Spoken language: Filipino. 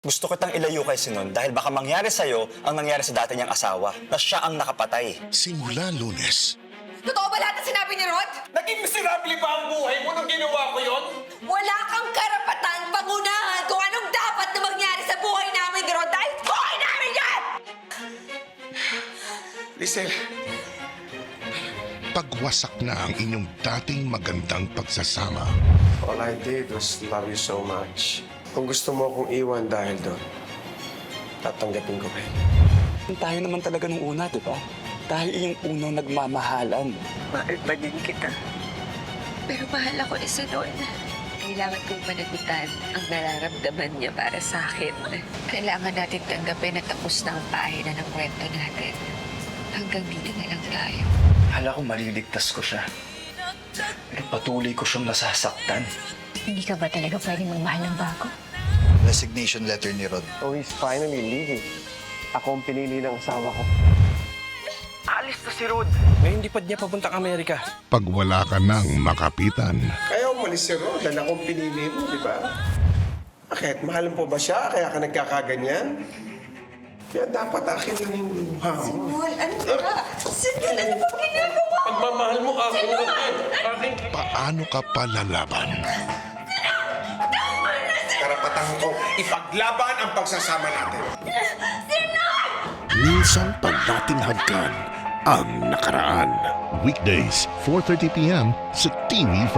Gusto kitang ilayo kay Sinon dahil baka mangyari sa'yo ang nangyari sa dati niyang asawa, na siya ang nakapatay. Simula lunes, Totoo ba lahat ng sinabi ni Rod? Naging miserable ba ang buhay mo nung ginawa ko yon? Wala kang karapatan pangunahan kung anong dapat na mangyari sa buhay namin ni Rod dahil buhay namin yan! Lisel, pagwasak na ang inyong dating magandang pagsasama. All I did was love you so much. Kung gusto mo akong iwan dahil doon, tatanggapin ko kayo. Tayo naman talaga nung una, di ba? Tayo yung unang nagmamahalan. Mahal pa din kita. Pero mahal ako ni Sinon. Kailangan kong managutan ang nararamdaman niya para sa akin. Kailangan natin tanggapin na tapos na ang pahinan ng kwento natin. Hanggang dito na lang tayo. Hala ko maliligtas ko siya. Pero patuloy ko siyang nasasaktan. Hindi ka ba talaga pwedeng magmahal ng bago? resignation letter ni Rod. Oh, he's finally leaving. Ako ang pinili ng asawa ko. may hindi pa niya papuntang Amerika. Pag wala ka nang makapitan, Kaya umalis si Rod dahil akong pinili mo, di ba? Bakit? Mahal mo ba siya? Kaya ka nagkakaganyan? Kaya dapat akin lang yung luha mo. Paul, ano ba? Sige, ano ba ginagawa? Pagmamahal mo akin naman. Akin paano ka palalaban? Ko ipaglaban ang pagsasama natin. Minsan pag nating hagkan ang nakaraan. Weekdays, 4.30pm sa TV5.